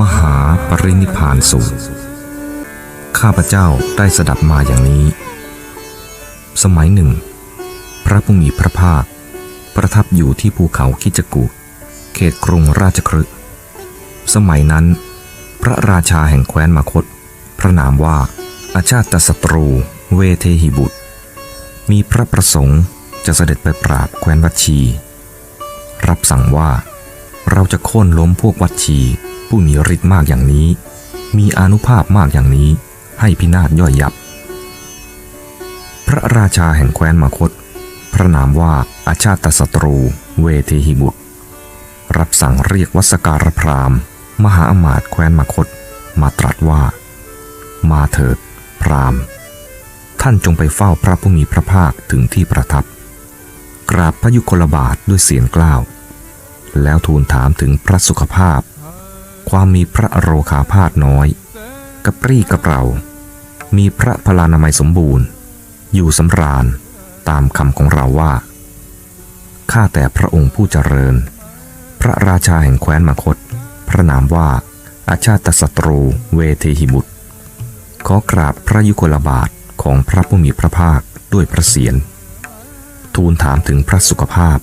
มหาปรินิพานสูตร ข้าพเจ้าได้สดับมาอย่างนี้ สมัยหนึ่ง พระผู้มีพระภาค ประทับอยู่ที่ภูเขาคิจกูเขตกรุงราชคฤห์สมัยนั้น พระราชาแห่งแคว้นมคต พระนามว่าอาชาติศัตรูเวเทหิบุตร มีพระประสงค์จะเสด็จไปปราบแคว้นวัชี รับสั่งว่าเราจะโค่นล้มพวกวัชี ผู้มีฤทธิ์มากอย่างนี้ มีอนุภาพมากอย่างนี้ ให้พินาศย่อยยับ พระราชาแห่งแคว้นมคต พระนามว่าอาชาติศัตรู เวเทหิบุตร รับสั่งเรียกวัสการพรามมหาอมาตย์แคว้นมคต มาตรัสว่า มาเถิด พรามท่านจงไปเฝ้าพระผู้มีพระภาคถึงที่ประทับ กราบพระยุคลบาทด้วยเสียงกล้าว แล้วทูลถามถึงพระสุขภาพ ความมีพระโรคาพาธน้อย กระปรี้กระเปร่า มีพระพลานามัยสมบูรณ์ อยู่สำราญตามคำของเราว่า ข้าแต่พระองค์ผู้เจริญ พระราชาแห่งแคว้นมคต พระนามว่าอาชาติศัตรูเวเทหิบุตร ขอกราบพระยุคลบาทของพระผู้มีพระภาคด้วยพระเศียร ทูลถามถึงพระสุขภาพ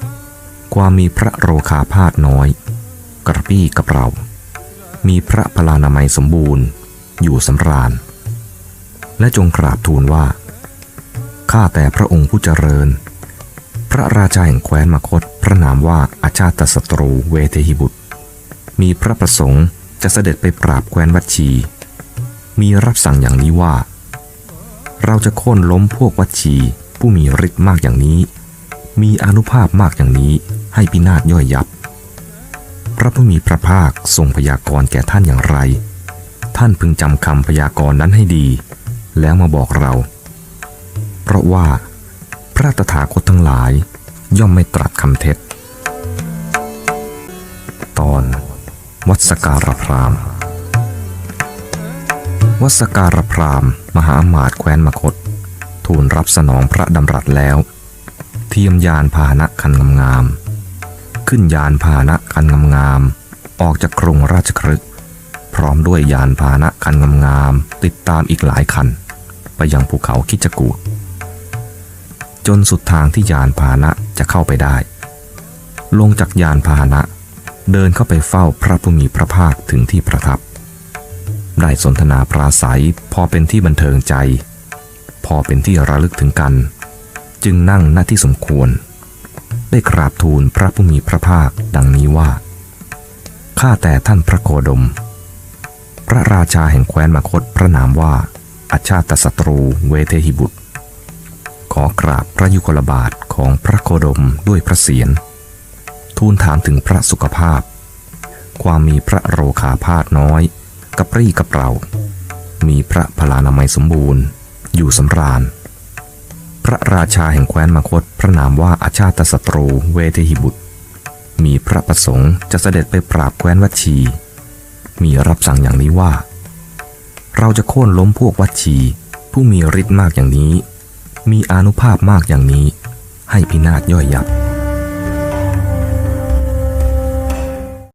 ความมีพระโรคาพาธน้อย กระปี้กระเปร่า มีพระพลานามัยสมบูรณ์ อยู่สำราญ และจงกราบทูลว่า ข้าแต่พระองค์ผู้เจริญ พระราชาแห่งแคว้นมคต พระนามว่าอาชาติศัตรูเวเทหิบุตร มีพระประสงค์จะเสด็จไปปราบแคว้นวัชี มีรับสั่งอย่างนี้ว่า เราจะโค่นล้มพวกวัชีผู้มีฤทธิ์มากอย่างนี้ มีอนุภาพมากอย่างนี้ให้พินาศย่อยยับ ระผู้มีพระภาคทรงพยากรณ์แก่ท่านอย่างไร ท่านพึงจำคำพยากรณ์นั้นให้ดี แล้วมาบอกเรา เพราะว่า พระตถาคตทั้งหลาย ย่อมไม่ตรัสคำเท็จ ตอนวัสการพรามณ์วัสการพรามณ์มหาอมาตแคว้นมคต ทูลรับสนองพระดำรัสแล้ว เทียมยานพาหนะคันงามๆ ขึ้นยานพาหนะคันงามๆออกจากกรุงราชครึกพร้อมด้วยยานพาหนะคันงามๆติดตามอีกหลายคัน ไปยังภูเขาคิจกูฏจนสุดทางที่ยานพาหนะจะเข้าไปได้ ลงจากยานพาหนะ เดินเข้าไปเฝ้าพระผู้มีพระภาคถึงที่ประทับ ได้สนทนาปราศัยพอเป็นที่บันเทิงใจ พอเป็นที่ระลึกถึงกัน จึงนั่งหน้าที่สมควร ได้กราบทูลพระผู้มีพระภาคดังนี้ว่า ข้าแต่ท่านพระโคดม พระราชาแห่งแคว้นมคตพระนามว่าอาชาติศัตรูเวเทหิบุตร ขอกราบพระยุคลบาทของพระโคดมด้วยพระเศียรทูลถามถึงพระสุขภาพ ความมีพระโรคาพาธน้อยกระปรี้กระเปร่า มีพระพลานามัยสมบูรณ์ อยู่สำราญ พระราชาแห่งแคว้นมคต พระนามว่าอาชาติศัตรูเวเทหิบุตร มีพระประสงค์จะเสด็จไปปราบแคว้นวัชี มีรับสั่งอย่างนี้ว่า เราจะโค่นล้มพวกวัชี ผู้มีฤทธิ์มากอย่างนี้ มีอานุภาพมากอย่างนี้ ให้พินาศย่อยยับ